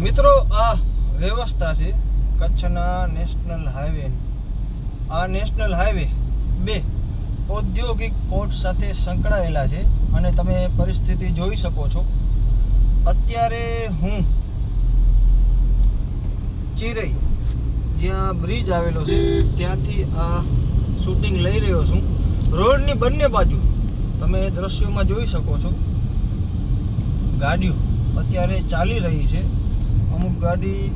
મિત્રો, આ વ્યવસ્થા છે કચ્છના નેશનલ હાઈવે આ નેશનલ હાઈવે બે ઔદ્યોગિક પોર્ટ સાથે સંકળાયેલા છે અને તમે પરિસ્થિતિ જોઈ શકો છો. અત્યારે હું ચિરઈ, જ્યાં બ્રિજ આવેલો છે, ત્યાંથી આ શૂટિંગ લઈ રહ્યો છું. રોડની બંને બાજુ તમે દ્રશ્યોમાં જોઈ શકો છો. ગાડીઓ અત્યારે ચાલી રહી છે. અમુક ગાડી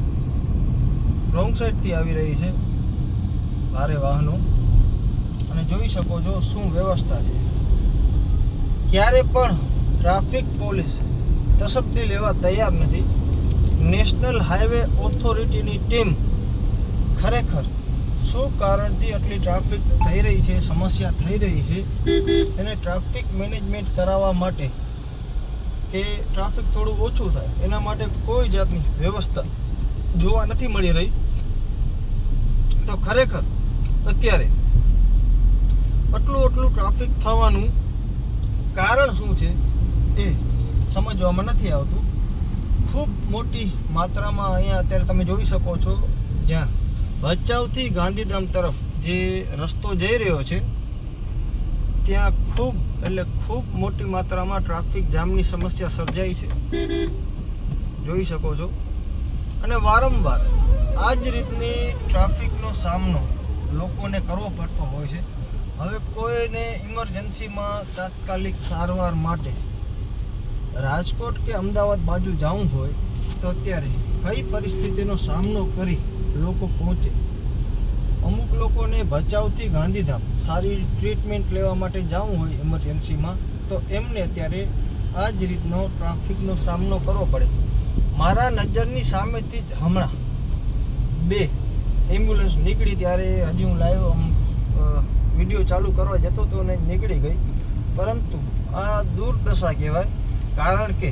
રોંગ સાઈડથી આવી રહી છે, ભારે વાહનો. અને જોઈ શકો છો શું વ્યવસ્થા છે. ક્યારે પણ ટ્રાફિક પોલીસ તસબ્દી લેવા તૈયાર નથી. નેશનલ હાઈવે ઓથોરિટીની ટીમ ખરેખર શું કારણથી આટલી ટ્રાફિક થઈ રહી છે, સમસ્યા થઈ રહી છે? એને ટ્રાફિક મેનેજમેન્ટ કરાવવા માટે કે ટ્રાફિક થોડું ઓછું થાય, એના માટે કોઈ જાતની વ્યવસ્થા જોવા નથી મળી રહી. તો ખરેખર અત્યારે આટલું આટલું ટ્રાફિક થવાનું કારણ શું છે એ સમજવામાં નથી આવતું. ખૂબ મોટી માત્રામાં અહીંયા અત્યારે તમે જોઈ શકો છો, જ્યાં ભચાઉથી ગાંધીધામ તરફ જે રસ્તો જઈ રહ્યો છે ત્યાં ખૂબ, એટલે ખૂબ મોટી માત્રામાં ટ્રાફિક જામની સમસ્યા સર્જાઈ છે. જોઈ શકો છો. અને વારંવાર આ જ રીતની ટ્રાફિકનો સામનો લોકોને કરવો પડતો હોય છે. હવે કોઈને ઇમરજન્સીમાં તાત્કાલિક સારવાર માટે રાજકોટ કે અમદાવાદ બાજુ જવું હોય તો અત્યારે કઈ પરિસ્થિતિનો સામનો કરી લોકો પહોંચે? અમુક લોકોને ભચાઉથી ગાંધીધામ સારી ટ્રીટમેન્ટ લેવા માટે જવું હોય ઇમરજન્સીમાં તો એમને અત્યારે આ જ રીતનો ટ્રાફિકનો સામનો કરવો પડે. મારા નજરની સામેથી જ હમણાં બે એમ્બ્યુલન્સ નીકળી ત્યારે હજી હું લાઈવ વીડિયો ચાલુ કરવા જતો હતો અને નીકળી ગઈ. પરંતુ આ દુર્દશા કહેવાય, કારણ કે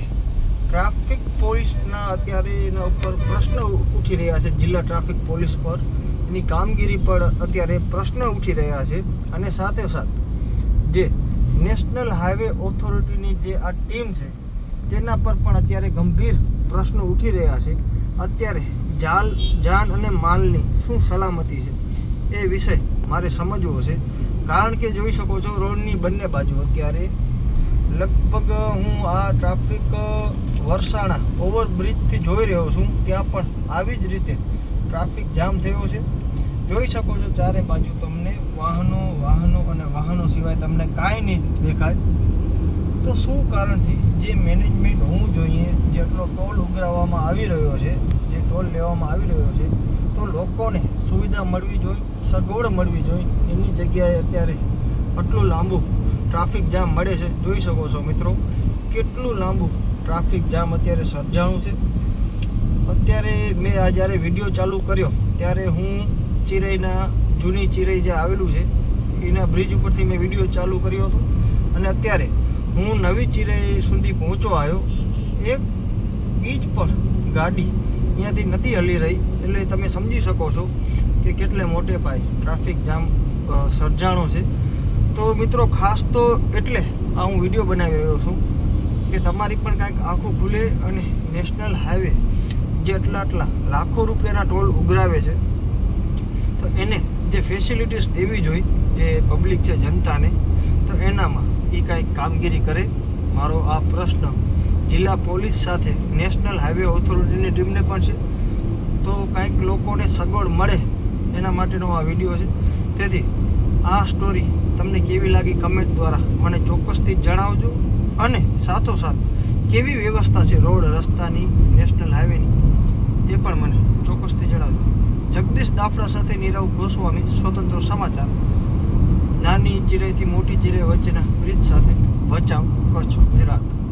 ટ્રાફિક પોલીસના અત્યારે એના ઉપર પ્રશ્ન ઉઠી રહ્યા છે જિલ્લા ટ્રાફિક પોલીસ પર. એની કામગીરી પર અત્યારે પ્રશ્ન ઉઠી રહ્યા છે અને સાથે સાથ જે નેશનલ હાઈવે ઓથોરિટીની જે આ ટીમ છે, તેના પર પણ અત્યારે ગંભીર પ્રશ્નો ઉઠી રહ્યા છે. અત્યારે જાલ, જાન અને માલની શું સલામતી છે એ વિષય મારે સમજવો છે. કારણ કે જોઈ શકો છો, રોડની બંને બાજુ અત્યારે લગભગ હું આ ટ્રાફિક વરસાણા ઓવરબ્રિજથી જોઈ રહ્યો છું. ત્યાં પણ આવી જ રીતે ટ્રાફિક જામ થયો છે. જોઈ શકો છો ચારે બાજુ તમને વાહનો વાહનો અને વાહનો સિવાય તમને કાંઈ નહીં દેખાય. તો શું કારણથી જે મેનેજમેન્ટ હોવું જોઈએ, જેટલો ટોલ ઉઘરાવવામાં આવી રહ્યો છે, જે ટોલ લેવામાં આવી રહ્યો છે, તો લોકોને સુવિધા મળવી જોઈએ, સગવડ મળવી જોઈએ. એની જગ્યાએ અત્યારે આટલું લાંબુ ટ્રાફિક જામ મળે છે. જોઈ શકો છો મિત્રો, કેટલું લાંબુ ટ્રાફિક જામ અત્યારે સર્જાણું છે. અત્યારે મેં આ જ્યારે વીડિયો ચાલુ કર્યો, ત્યારે હું ચિરાઈના, જૂની ચિરાઈ જે આવેલું છે, એના બ્રિજ ઉપરથી મેં વીડિયો ચાલુ કર્યો હતો. અને અત્યારે હું નવી ચિરાઈ સુધી પહોંચવા આવ્યો. એક ઇંચ પણ ગાડી અહીંયાથી નથી હલી રહી. એટલે તમે સમજી શકો છો કે કેટલે મોટે પાયે ટ્રાફિક જામ સર્જાણો છે. તો મિત્રો, ખાસ તો એટલે આ હું વીડિયો બનાવી રહ્યો છું કે તમારી પણ કાંઈક આંખો ખુલે અને નેશનલ હાઈવે જે આટલા લાખો રૂપિયાના ટોલ ઉઘરાવે છે, તો એને જે ફેસિલિટીઝ દેવી જોઈએ જે પબ્લિક છે જનતાને, તો એનામાં એ કાંઈક કામગીરી કરે? મારો આ પ્રશ્ન. જિલ્લા પોલીસ સાથે નેશનલ હાઈવે ઓથોરિટીની ટીમને પણ છે. તો કાંઈક લોકોને સગવડ મળે એના માટેનો આ વીડિયો છે. તેથી આ સ્ટોરી તમને કેવી લાગી કમેન્ટ દ્વારા મને ચોક્કસથી જણાવજો અને સાથોસાથ કેવી વ્યવસ્થા છે રોડ, રસ્તાની, નેશનલ હાઈવેની? એ પણ મને ચોક્કસથી જણાવ્યું જગદીશ દાફડા સાથે નીરવ ગોસ્વામી, સ્વતંત્ર સમાચાર. નાની ચીરેથી મોટી ચીરે વચ્ચેના બ્રિજ સાથે ભચાઉ કચ્છ, ગુજરાત.